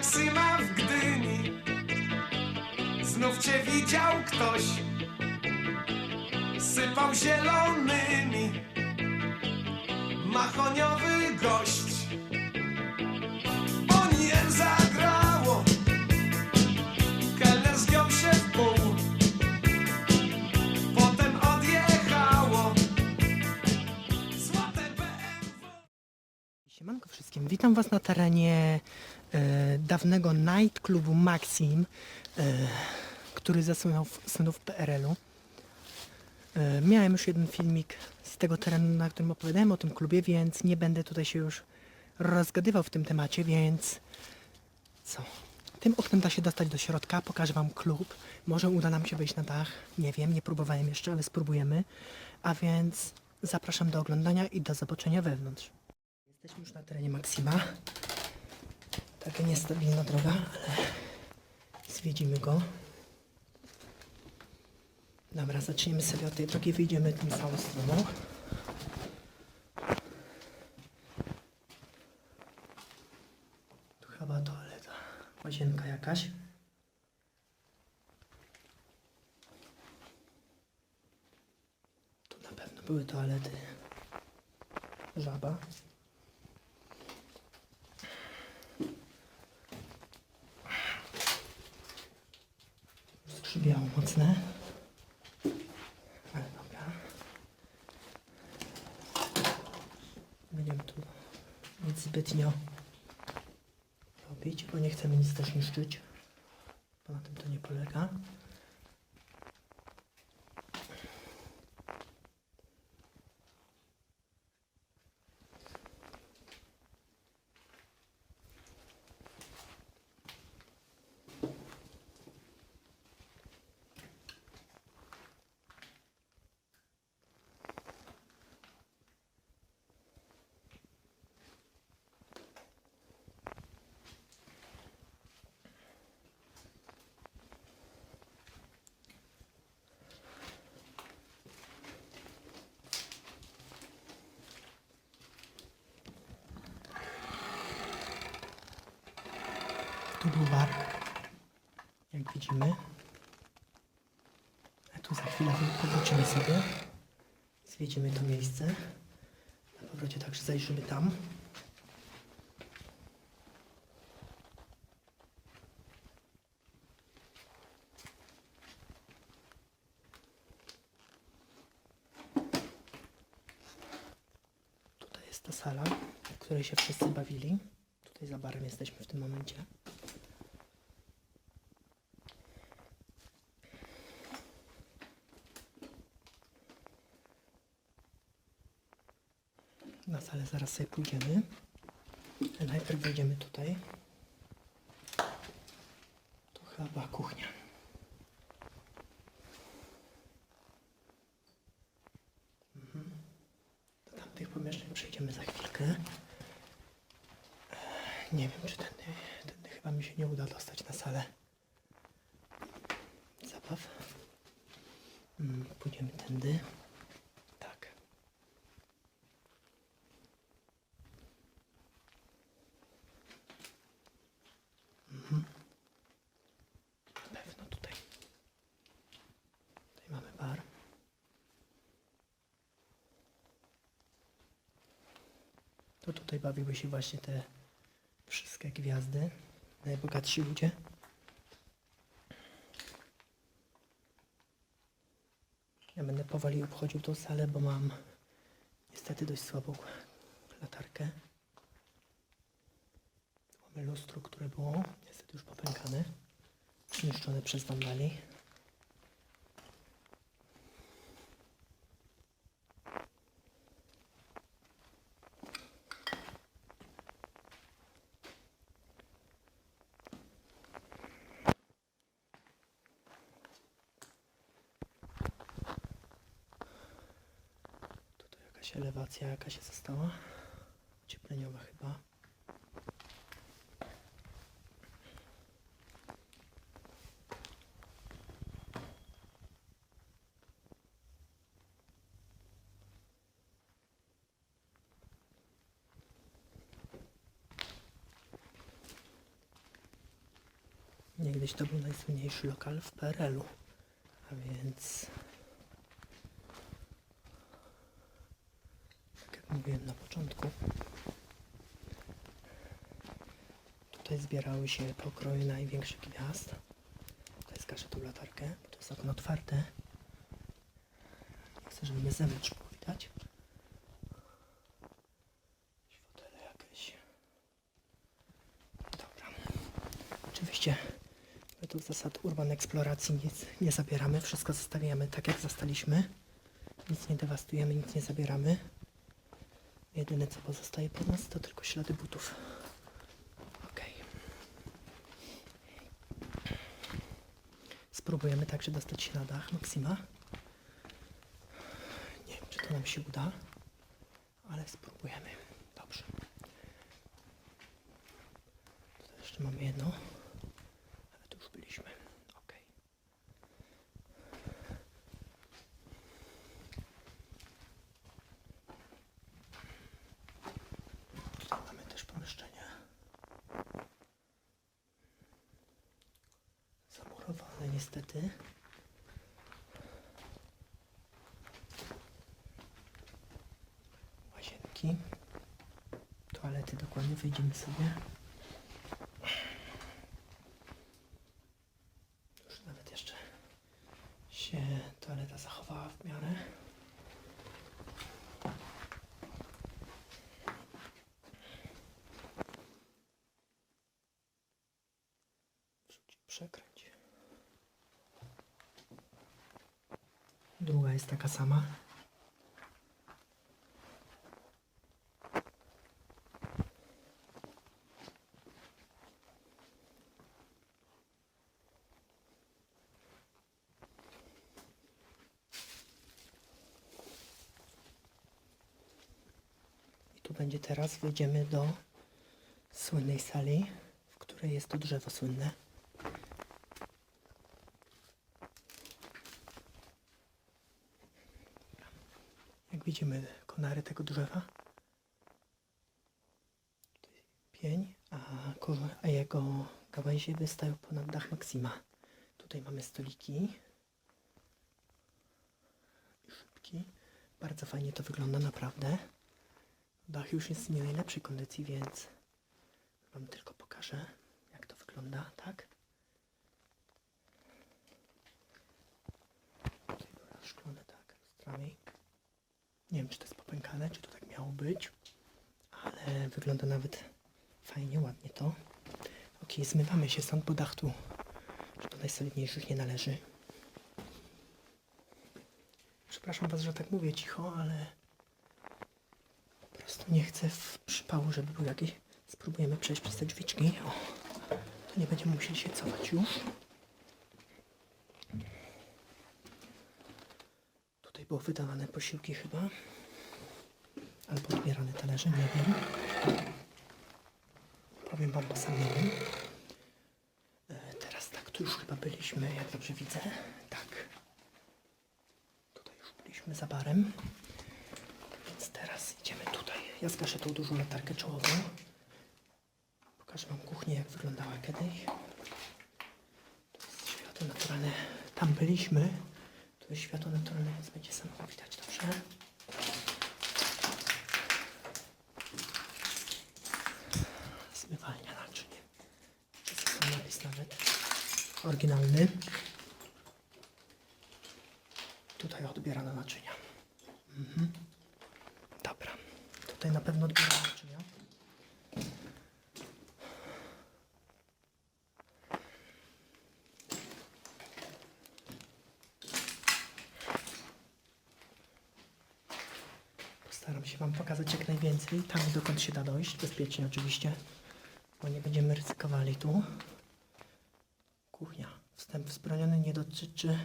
Maksyma w Gdyni. Znów cię widział ktoś. Sypał zielonymi. Machoniowy gość Siemanko wszystkim, witam Was na terenie e, dawnego nightclubu Maxim, e, który zasłynął w synów PRL-u. E, miałem już jeden filmik z tego terenu, na którym opowiadałem o tym klubie, więc nie będę tutaj się już rozgadywał w tym temacie, więc co? Tym oknem da się dostać do środka, pokażę Wam klub. Może uda nam się wejść na dach, nie wiem, nie próbowałem jeszcze, ale spróbujemy. A więc zapraszam do oglądania i do zobaczenia wewnątrz. Jesteśmy już na terenie Maksima. Taka niestabilna droga, ale zwiedzimy go. Dobra, zaczniemy sobie od tej drogi, wyjdziemy tą całą stroną. Tu chyba toaleta, łazienka jakaś. Tu na pewno były toalety. Żaba. Skrzywiało mocne. Ale dobra. Będziemy tu nic zbytnio robić, bo nie chcemy nic też niszczyć. Bo na tym to nie polega. Bar, jak widzimy. A tu za chwilę powrócimy sobie. Zwiedzimy to miejsce. Na powrocie także zajrzymy tam. Tutaj jest ta sala, w której się wszyscy bawili. Tutaj za barem jesteśmy w tym momencie. Na salę zaraz sobie pójdziemy. Najpierw wejdziemy tutaj. Tu chyba kuchnia. Mhm. Do tamtych pomieszczeń przejdziemy za chwilkę. Nie wiem, czy tędy, tędy chyba mi się nie uda dostać na salę. Zabaw. Mm, Pójdziemy tędy. Tak. Na pewno tutaj. Tutaj mamy bar. To tutaj bawiły się właśnie te wszystkie gwiazdy, najbogatsi ludzie. Ja będę powoli obchodził tą salę, bo mam niestety dość słabą latarkę. Mamy lustro, które było niestety już popękane, zniszczone przez wandali. Tutaj elewacja jakaś się została. Ciepleniowa chyba. Niegdyś to był najsłynniejszy lokal w PRL-u. A więc... Tak jak mówiłem na początku, tutaj zbierały się pokroje największych gwiazd. Tutaj skażę tą latarkę, bo to jest okno otwarte. Chcę, żeby mnie z zewnątrz było widać. Fotele jakieś. Dobra. Oczywiście według zasad urban eksploracji nic nie zabieramy. Wszystko zostawiamy tak jak zostaliśmy. Nic nie dewastujemy, nic nie zabieramy. Jedyne co pozostaje po nas to tylko ślady butów. Okej. Spróbujemy także dostać się na dach Maksima. Nie wiem, czy to nam się uda, ale spróbujemy. Dobrze. Tutaj jeszcze mamy jedno, ale tu już byliśmy. Okej. Tutaj mamy też pomieszczenie. Zamurowane niestety. Łazienki. Toalety dokładnie wyjdziemy sobie. Już nawet jeszcze się toaleta zachowała w miarę. Wrzuć, przekręć. Druga taka sama. I tu będzie teraz, wejdziemy do słynnej sali, w której jest to drzewo słynne. Widzimy konary tego drzewa. Pień, a, a jego gałęzie wystają ponad dach Maksima. Tutaj mamy stoliki i szybki. Bardzo fajnie to wygląda, naprawdę. Dach już jest w nie najlepszej kondycji, więc Wam tylko pokażę, jak to wygląda, tak? Tutaj były szklone, tak, lustrami. Nie wiem, czy to jest popękane, czy to tak miało być, ale wygląda nawet fajnie, ładnie to. Ok, zmywamy się stąd, bo dach tu do najsolidniejszych nie należy. Przepraszam Was, że tak mówię cicho, ale po prostu nie chcę w przypału, żeby był jakiś. Spróbujemy przejść przez te drzwiczki. O, to nie będziemy musieli się cofać już. Tutaj było wydawane posiłki chyba. Albo odbierane talerze, nie wiem. Powiem Wam, bo sam nie wiem. Teraz tak, tu już chyba byliśmy, jak dobrze widzę. Tak. Tutaj już byliśmy za barem. Więc teraz idziemy tutaj. Ja zgaszę tą dużą latarkę czołową. Pokażę Wam kuchnię, jak wyglądała kiedyś. Tu jest światło naturalne. Tam byliśmy. Światło naturalne, więc będzie samo widać dobrze. Zmywalnia naczyń. Jest napis nawet. Oryginalny. Tutaj odbierano naczynia. Mhm. Dobra. Tutaj na pewno odbierano naczynia. Pokazać jak najwięcej, tam dokąd się da dojść, bezpiecznie oczywiście, bo nie będziemy ryzykowali tu. Kuchnia. Wstęp wzbroniony nie dotyczy...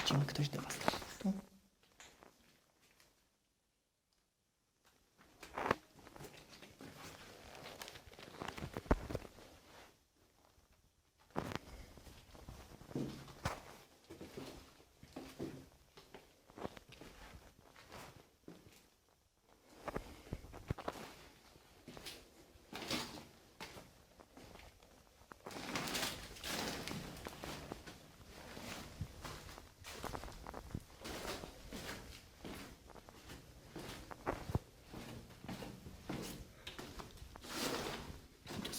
Widzimy, ktoś do Was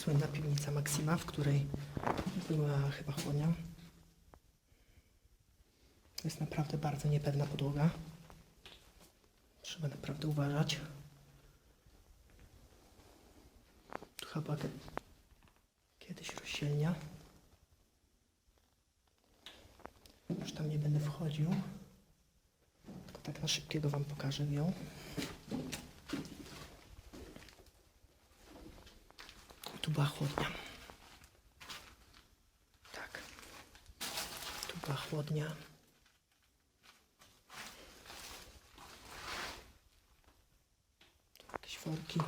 słynna piwnica Maksima, w której była chyba chłodnia. To jest naprawdę bardzo niepewna podłoga. Trzeba naprawdę uważać. Tu chyba kie- kiedyś rozsielnia. Już tam nie będę wchodził. Tylko tak na szybkiego Wam pokażę ją. Tu była chłodnia. Tak. Tu była chłodnia. Tu jakieś worki.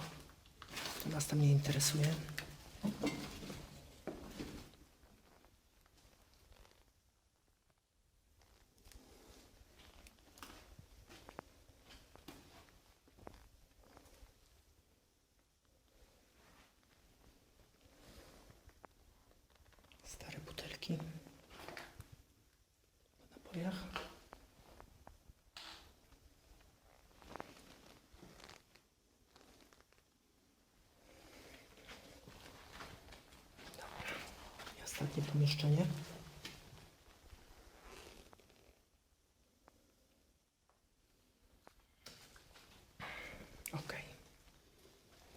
To nas tam nie interesuje. Stare butelki. Po napojach. Dobra. Ostatnie pomieszczenie.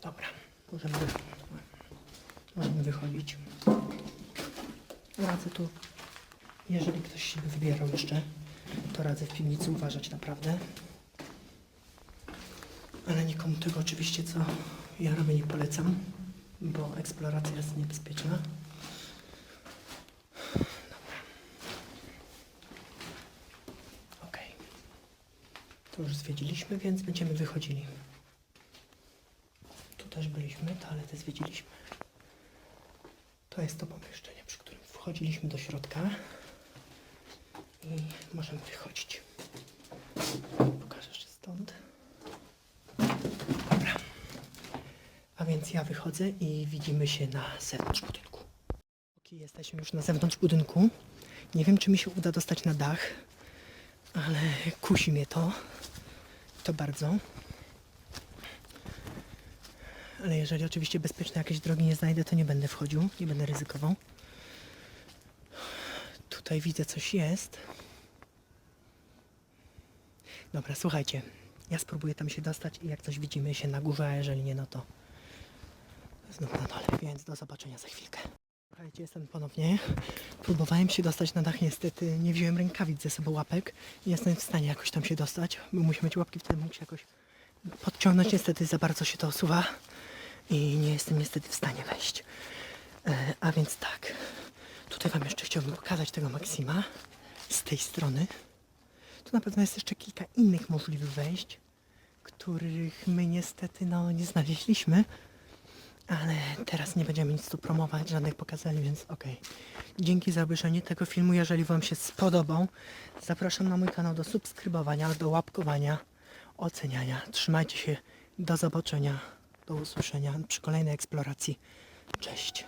Dobra. Możemy, możemy wychodzić. Radzę tu, jeżeli ktoś się by wybierał jeszcze, to radzę w piwnicy uważać naprawdę. Ale nikomu tego oczywiście, co ja robię, nie polecam, bo eksploracja jest niebezpieczna. To już zwiedziliśmy, więc będziemy wychodzili. Tu też byliśmy, toalety zwiedziliśmy. To jest to wchodziliśmy do środka i możemy wychodzić. Pokażę jeszcze stąd. Dobra. A więc ja wychodzę i widzimy się na zewnątrz budynku. Ok, jesteśmy już na zewnątrz budynku. Nie wiem, czy mi się uda dostać na dach, ale kusi mnie to. To bardzo. Ale jeżeli oczywiście bezpieczne jakieś drogi nie znajdę, to nie będę wchodził, nie będę ryzykował. Tutaj widzę coś jest. Dobra, słuchajcie. Ja spróbuję tam się dostać i jak coś widzimy się na górze, a jeżeli nie, no to znów na dole. Więc do zobaczenia za chwilkę. Słuchajcie, jestem ponownie. Próbowałem się dostać na dach, niestety nie wziąłem rękawic ze sobą łapek. Nie jestem w stanie jakoś tam się dostać. Bo mieć łapki, wtedy mógł się jakoś podciągnąć. Niestety za bardzo się to osuwa i nie jestem niestety w stanie wejść. E, a więc tak, tutaj Wam jeszcze chciałbym pokazać tego Maksima z tej strony. Tu na pewno jest jeszcze kilka innych możliwych wejść, których my niestety no, nie znaleźliśmy. Ale teraz nie będziemy nic tu promować, żadnych pokazali, więc okej. Dzięki za obejrzenie tego filmu. Jeżeli Wam się spodobał, zapraszam na mój kanał do subskrybowania, do łapkowania, oceniania. Trzymajcie się. Do zobaczenia. Do usłyszenia przy kolejnej eksploracji. Cześć.